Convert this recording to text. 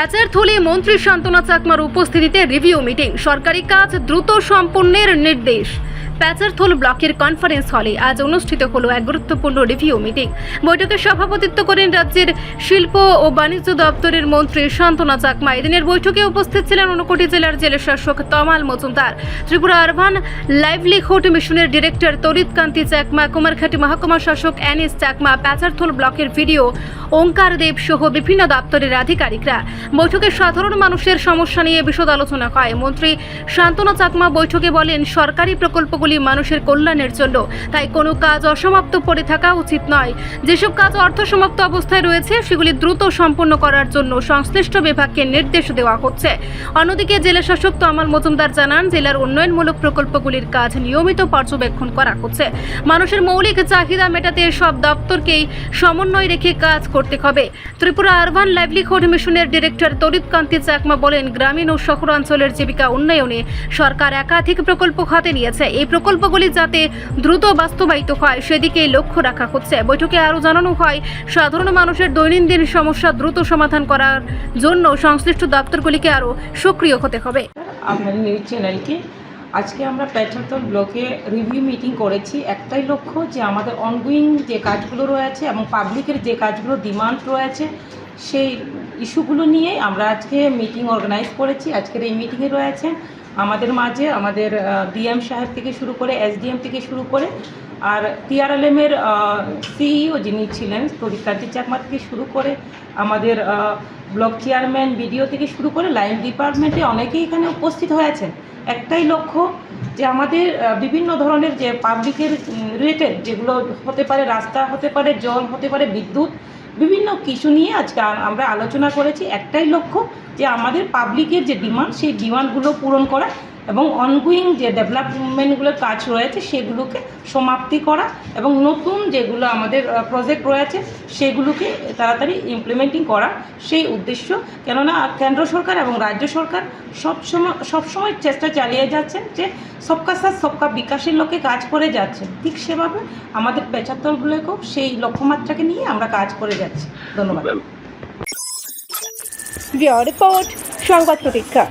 প্যাচের থলে মন্ত্রী শান্তনা চাকমার উপস্থিতিতে রিভিউ মিটিং সরকারি কাজ দ্রুত সম্পন্নের নির্দেশ। প্যাচারথোল ব্লকের কনফারেন্স হলে আজ অনুষ্ঠিত হলো এক গুরুত্বপূর্ণ রিভিউ মিটিং বৈঠকে সভাপতিত্ব করেন রাজ্যের শিল্প ও বাণিজ্য দপ্তরের মন্ত্রী শান্তনা চাকমা। এদিনের বৈঠকে উপস্থিত ছিলেন ঊনকোটি জেলার জেলা শাসক তমাল মজুমদার। ত্রিপুরা আরবান লাইভলিহুড মিশনের ডিরেক্টর তরিত কান্তি চাকমা, কুমারঘাটি মহকুমা শাসক এনএস চাকমা, প্যাচারথোল ব্লকের ভিডিও ওঙ্কার দেব সহ বিভিন্ন দপ্তরের আধিকারিকরা। বৈঠকে সাধারণ মানুষের সমস্যা নিয়ে বিশদ আলোচনা হয়। মন্ত্রী শান্তনা চাকমা বৈঠকে বলেন, সরকারি প্রকল্পগুলি মানুষের কল্যাণের জন্য। তাই কোনো কাজ অসমাপ্ত পড়ে থাকা উচিত নয়। যেসব কাজ অর্থ সমাপ্ত অবস্থায় রয়েছে, সেগুলি দ্রুত সম্পন্ন করার জন্য সংশ্লিষ্ট বিভাগকে নির্দেশ দেওয়া হচ্ছে। অন্যদিকে জেলা শাসক তমাল মজুমদার জানান, জেলার উন্নয়নমূলক প্রকল্পগুলির কাজ নিয়মিত পর্যবেক্ষণ করা হচ্ছে। মানুষের মৌলিক চাহিদা মেটাতে সব দপ্তরকেই সমন্বয় রেখে কাজ করতে হবে। ত্রিপুরা আরবান লাইভলিহুড মিশনের ডিরেক্টর তরিত কান্তি চাকমা বলেন, গ্রামীণ ও শহরাঞ্চলের জীবিকা উন্নয়নে সরকার একাধিক প্রকল্প হাতে নিয়েছে। এই প্রকল্পগুলি যাতে দ্রুত বাস্তবায়িত হয় সেদিকে লক্ষ্য রাখা হচ্ছে। বৈঠকে আরও জানানো হয়, সাধারণ মানুষের দৈনন্দিন সমস্যা দ্রুত সমাধান করার জন্য সংশ্লিষ্ট দপ্তরগুলিকে আরও সক্রিয় হতে হবে। আপনার নিউজ চ্যানেলকে। আজকে আমরা পেট্রাতল ব্লকে রিভিউ মিটিং করেছি। একটাই লক্ষ্য যে আমাদের অনগোয়িং যে কাজগুলো রয়েছে এবং পাবলিকের যে কাজগুলো ডিমান্ড রয়েছে সেই ইস্যুগুলো নিয়ে আমরা আজকে মিটিং অর্গানাইজ করেছি, আজকের এই মিটিংয়ে রয়েছেন আমাদের মাঝে, আমাদের ডিএম সাহেব থেকে শুরু করে এসডিএম থেকে শুরু করে আর টিআরএলএমের সিইও যিনি ছিলেন তরিকাতি চাকমা থেকে শুরু করে আমাদের ব্লক চেয়ারম্যান, বিডিও থেকে শুরু করে লাইন ডিপার্টমেন্টে অনেকেই এখানে উপস্থিত হয়েছেন। একটাই লক্ষ্য যে আমাদের বিভিন্ন ধরনের যে পাবলিকের রিলেটেড যেগুলো হতে পারে, রাস্তা হতে পারে, জল হতে পারে, বিদ্যুৎ বিভিন্ন কিছু নিয়ে আজকে আমরা আলোচনা করেছি। একটাই লক্ষ্য যে আমাদের পাবলিকের যে ডিমান্ড সেই ডিমান্ডগুলো পূরণ করা এবং অনগোয়িং যে ডেভেলপমেন্টগুলোর কাজ রয়েছে সেগুলোকে সমাপ্তি করা এবং নতুন যেগুলো আমাদের প্রজেক্ট রয়েছে সেগুলোকে তাড়াতাড়ি ইমপ্লিমেন্টিং করা সেই উদ্দেশ্য। কেননা কেন্দ্র সরকার এবং রাজ্য সরকার সবসময় সবসময় চেষ্টা চালিয়ে যাচ্ছেন যে সবকা সাথ সবকা বিকাশের লক্ষ্যে কাজ করে যাচ্ছেন ঠিক সেভাবে আমাদের পেঁচাত্তরগুলোকেও সেই লক্ষ্যমাত্রাকে নিয়ে আমরা কাজ করে যাচ্ছি। ধন্যবাদ। রিপোর্ট সংবাদ প্রতীক্ষা।